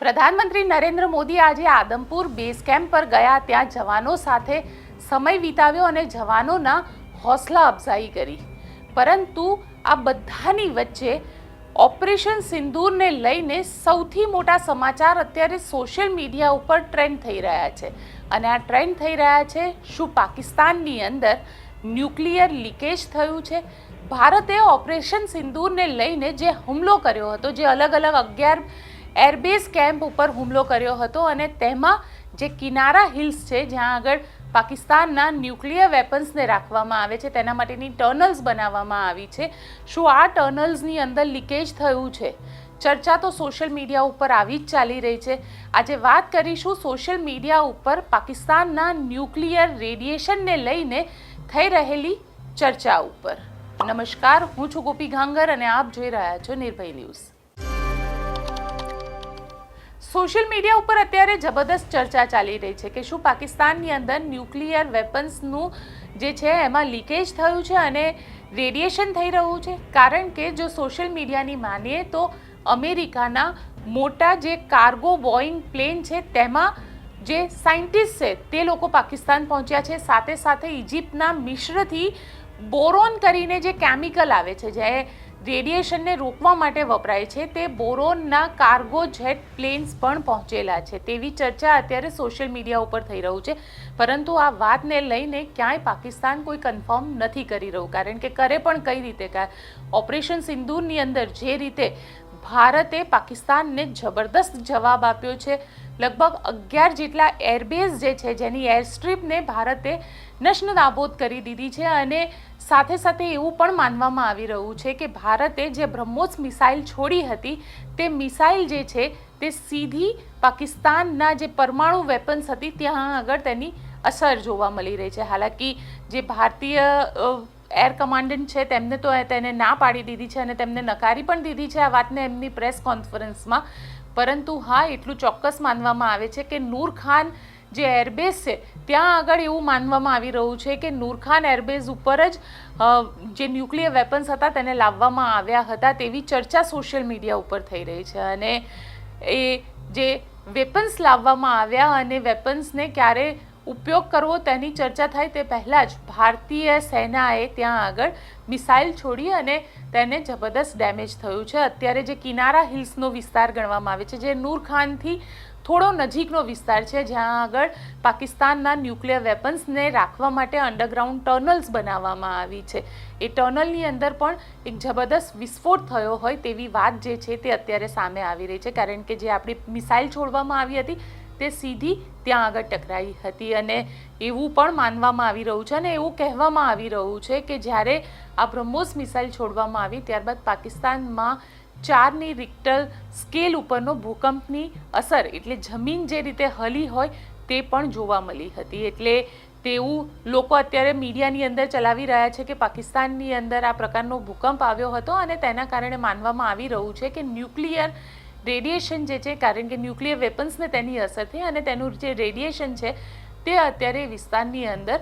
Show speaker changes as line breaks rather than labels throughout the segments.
પ્રધાનમંત્રી નરેન્દ્ર મોદી આજે Adampur base camp પર ગયા. ત્યાં જવાનો સાથે સમય વિતાવ્યો અને જવાનોના હોસલા અફઝાઈ કરી. પરંતુ આ બધાની વચ્ચે ઓપરેશન સિંદૂરને લઈને સૌથી મોટા સમાચાર અત્યારે સોશિયલ મીડિયા ઉપર ટ્રેન્ડ થઈ રહ્યા છે. અને આ ટ્રેન્ડ થઈ રહ્યા છે શું પાકિસ્તાનની અંદર ન્યુક્લિયર લીકેજ થયું છે? ભારતે ઓપરેશન સિંદૂરને લઈને જે હુમલો કર્યો હતો, જે અલગ અલગ અગિયાર એરબેઝ કેમ્પ ઉપર હુમલો કર્યો હતો અને તેમાં જે કિનારા હિલ્સ છે, જ્યાં આગળ પાકિસ્તાનના ન્યુક્લિયર વેપન્સને રાખવામાં આવે છે, તેના માટેની ટર્નલ્સ બનાવવામાં આવી છે. શું આ ટર્નલ્સની અંદર લીકેજ થયું છે? ચર્ચા તો સોશિયલ મીડિયા ઉપર આવી જ ચાલી રહી છે. આજે વાત કરીશું સોશિયલ મીડિયા ઉપર પાકિસ્તાનના ન્યુક્લિયર રેડિયેશનને લઈને થઈ રહેલી ચર્ચા ઉપર. નમસ્કાર, હું છું ગોપી ઘાંગર અને આપ જોઈ રહ્યા છો નિર્ભય ન્યૂઝ. સોશિયલ મીડિયા ઉપર અત્યારે જબરદસ્ત ચર્ચા ચાલી રહી છે કે શું પાકિસ્તાનની અંદર ન્યુક્લિયર વેપન્સનું જે છે એમાં લીકેજ થયું છે અને રેડિયેશન થઈ રહ્યું છે? કારણ કે જો સોશિયલ મીડિયાની માનીએ તો અમેરિકાના મોટા જે કાર્ગો બોઈંગ પ્લેન છે તેમાં જે સાયન્ટિસ્ટ છે તે લોકો પાકિસ્તાન પહોંચ્યા છે. સાથે સાથે ઇજિપ્તના મિશ્રથી બોરોન કરીને જે કેમિકલ આવે છે, જે રેડિયેશનને રોકવા માટે વપરાય છે, તે બોરોનના કાર્ગો જેટ પ્લેન્સ પણ પહોંચેલા છે. તેવી ચર્ચા અત્યારે સોશિયલ મીડિયા ઉપર થઈ રહ્યું છે, પરંતુ આ વાતને લઈને ક્યાંય પાકિસ્તાન કોઈ કન્ફર્મ નથી કરી રહ્યું. કારણ કે કરે પણ કઈ રીતે? ઓપરેશન સિંદૂરની અંદર જે રીતે ભારતે પાકિસ્તાનને જબરદસ્ત જવાબ આપ્યો છે. લગભગ અગિયાર જેટલા એરબેઝ જે છે, જેની એર સ્ટ્રીપને ભારતે નષ્ટ નાબૂદ કરી દીધી છે અને સાથે સાથે એવું પણ માનવામાં આવી રહ્યું છે કે ભારતે જે બ્રહ્મોસ મિસાઇલ છોડી હતી, તે મિસાઇલ જે છે, તે સીધી પાકિસ્તાનના જે પરમાણુ વેપન્સ હતી, ત્યાં આગળ તેની અસર જોવા મળી રહી છે. હાલાકી જે ભારતીય એર કમાન્ડન્ટ છે, તેમને તો તેને ના પાડી દીધી છે અને તેમને નકારી પણ દીધી છે આ વાતને એમની પ્રેસ કોન્ફરન્સમાં પરંતુ હા, એટલું ચોક્કસ માનવામાં આવે છે કે નૂર ખાન જે એરબેઝ છે, ત્યાં આગળ એવું માનવામાં આવી રહ્યું છે કે નૂરખાન એરબેઝ ઉપર જ જે ન્યુક્લિયર વેપન્સ હતા તેને લાવવામાં આવ્યા હતા તેવી ચર્ચા સોશિયલ મીડિયા ઉપર થઈ રહી છે. અને એ જે વેપન્સ લાવવામાં આવ્યા અને વેપન્સને ક્યારે ઉપયોગ કરવો, તેની ચર્ચા થાય તે પહેલાં જ ભારતીય સેનાએ ત્યાં આગળ મિસાઇલ છોડી અને તેને જબરદસ્ત ડેમેજ થયું છે. અત્યારે જે કિનારા હિલ્સનો વિસ્તાર ગણવામાં આવે છે, જે નૂરખાનથી થોડો નજીકનો વિસ્તાર છે, જ્યાં આગળ પાકિસ્તાનના ન્યુક્લિયર વેપન્સને રાખવા માટે અંડરગ્રાઉન્ડ ટર્નલ્સ બનાવવામાં આવી છે. એ ટર્નલની અંદર પણ એક જબરદસ્ત વિસ્ફોટ થયો હોય તેવી વાત જે છે તે અત્યારે સામે આવી રહી છે, કારણ કે જે આપણી મિસાઇલ છોડવામાં આવી હતી તે સીધી ત્યાં આગળ ટકરાઈ હતી અને એવું પણ માનવામાં આવી રહ્યું છે અને એવું કહેવામાં આવી રહ્યું છે કે જ્યારે આ બ્રહ્મોસ મિસાઇલ છોડવામાં આવી ત્યારબાદ પાકિસ્તાનમાં ચારની રિક્ટર સ્કેલ ઉપરનો ભૂકંપની અસર એટલે જમીન જે રીતે હલી હોય તે પણ જોવા મળી હતી. એટલે તેવું લોકો અત્યારે મીડિયાની અંદર ચલાવી રહ્યા છે કે પાકિસ્તાનની અંદર આ પ્રકારનો ભૂકંપ આવ્યો હતો અને તેના કારણે માનવામાં આવી રહ્યું છે કે ન્યુક્લિયર રેડિયેશન જે છે, કારણ કે ન્યુક્લિયર વેપન્સને તેની અસર થઈ અને તેનું જે રેડિયેશન છે, તે અત્યારે વિસ્તારની અંદર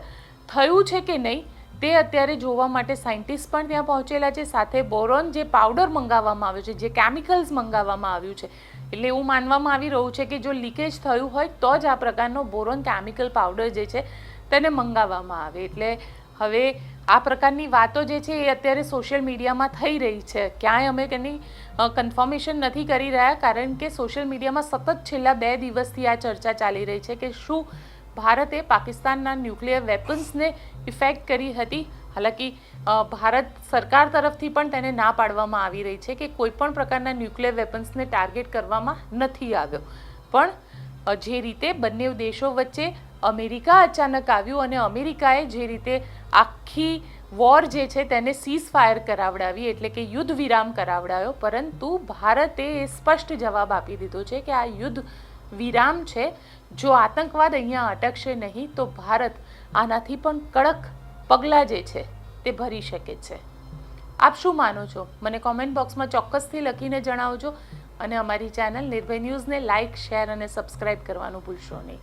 થયું છે કે નહીં, તે અત્યારે જોવા માટે સાયન્ટિસ્ટ પણ ત્યાં પહોંચેલા છે. સાથે બોરોન જે પાવડર મંગાવવામાં આવ્યો છે, જે કેમિકલ્સ મંગાવવામાં આવ્યું છે, એટલે એવું માનવામાં આવી રહ્યું છે કે જો લીકેજ થયું હોય, તો જ આ પ્રકારનો બોરોન કેમિકલ પાવડર જે છે, તેને મંગાવવામાં આવે. એટલે હવે આ પ્રકારની વાતો જે છે એ અત્યારે સોશિયલ મીડિયામાં થઈ રહી છે. ક્યાંય અમે તેની કન્ફર્મેશન નથી કરી રહ્યા કારણ કે સોશિયલ મીડિયામાં સતત છેલ્લા બે દિવસથી આ ચર્ચા ચાલી રહી છે કે શું ભારતે પાકિસ્તાનના ન્યુક્લિયર વેપન્સને ઇફેક્ટ કરી હતી. હાલાકી ભારત સરકાર તરફથી પણ તેને ના પાડવામાં આવી રહી છે કે કોઈ પણ પ્રકારના ન્યુક્લિયર વેપન્સને ટાર્ગેટ કરવામાં નથી આવ્યો. પણ જે રીતે બંને દેશો વચ્ચે અમેરિકા અચાનક આવ્યું અને અમેરિકાએ જે રીતે આખી વોર જે છે તેને સીઝ ફાયર કરાવડાવી, એટલે કે યુદ્ધ વિરામ કરાવડાવ્યો પરંતુ ભારતે એ સ્પષ્ટ જવાબ આપી દીધો છે કે આ યુદ્ધ વિરામ છે. જો આતંકવાદ અહીંયા અટકશે નહીં, તો ભારત આનાથી પણ કડક પગલાં જે છે તે ભરી શકે છે. આપ શું માનો છો? મને કોમેન્ટ બોક્સમાં ચોક્કસથી લખીને જણાવજો અને અમારી ચેનલ નિર્ભય ન્યૂઝને લાઇક શેર અને સબસ્ક્રાઇબ કરવાનું ભૂલશો નહીં.